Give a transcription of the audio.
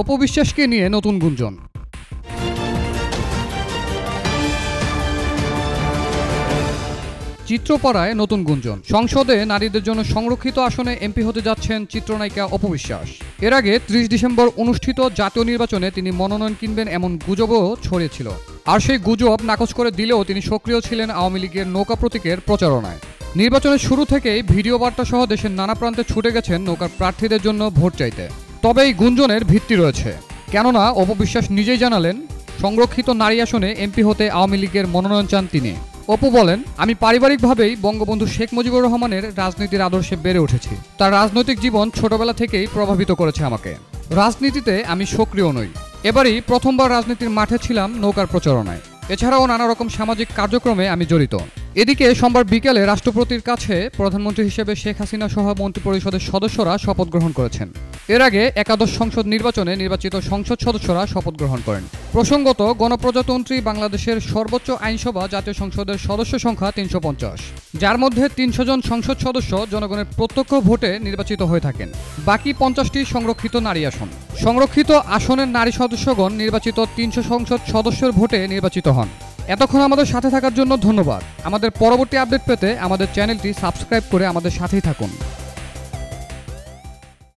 অপবিশ্বাসকে নিয়ে নতুন গুঞ্জন। চিত্রপাড়ায় নতুন গুঞ্জন। সংসদে নারীদের জন্য সংরক্ষিত আসনে এমপি হতে যাচ্ছেন চিত্রনায়িকা অপবিশ্বাস। এর আগে ত্রিশ ডিসেম্বর অনুষ্ঠিত জাতীয় নির্বাচনে তিনি মনোনয়ন কিনবেন এমন গুজবও ছড়িয়েছিল। আর সেই গুজব নাকচ করে দিলেও তিনি সক্রিয় ছিলেন আওয়ামী লীগের নৌকা প্রতীকের প্রচারণায়। নির্বাচনের শুরু থেকেই ভিডিও বার্তা সহ দেশের নানা প্রান্তে ছুটে গেছেন নৌকার প্রার্থীদের জন্য ভোট চাইতে। তবে এই গুঞ্জনের ভিত্তি রয়েছে। কেননা, অপবিশ্বাস নিজেই জানালেন, সংরক্ষিত নারী আসনে এমপি হতে আওয়ামী লীগের মনোনয়ন চান তিনি। অপু বলেন, আমি পারিবারিকভাবেই বঙ্গবন্ধু শেখ মুজিবুর রহমানের রাজনীতির আদর্শে বেড়ে উঠেছি। তার রাজনৈতিক জীবন ছোটবেলা থেকেই প্রভাবিত করেছে আমাকে। রাজনীতিতে আমি সক্রিয় নই। এবারই প্রথমবার রাজনীতির মাঠে ছিলাম নৌকার প্রচারণায়। এছাড়াও নানা রকম সামাজিক কার্যক্রমে আমি জড়িত। এদিকে সোমবার বিকেলে রাষ্ট্রপতির কাছে প্রধানমন্ত্রী হিসেবে শেখ হাসিনা সহ মন্ত্রিপরিষদের সদস্যরা শপথ গ্রহণ করেছেন। এর আগে একাদশ সংসদ নির্বাচনে নির্বাচিত সংসদ সদস্যরা শপথ গ্রহণ করেন। প্রসঙ্গত, গণপ্রজাতন্ত্রী বাংলাদেশের সর্বোচ্চ আইনসভা জাতীয় সংসদের সদস্য সংখ্যা তিনশো পঞ্চাশ। যার মধ্যে তিনশো জন সংসদ সদস্য জনগণের প্রত্যক্ষ ভোটে নির্বাচিত হয়ে থাকেন। বাকি পঞ্চাশটি সংরক্ষিত নারী আসন। সংরক্ষিত আসনের নারী সদস্যগণ নির্বাচিত তিনশো সংসদ সদস্যের ভোটে নির্বাচিত হন। এতক্ষণ আমাদের সাথে থাকার জন্য ধন্যবাদ। আমাদের পরবর্তী আপডেট পেতে আমাদের চ্যানেলটি সাবস্ক্রাইব করে আমাদের সাথেই থাকুন।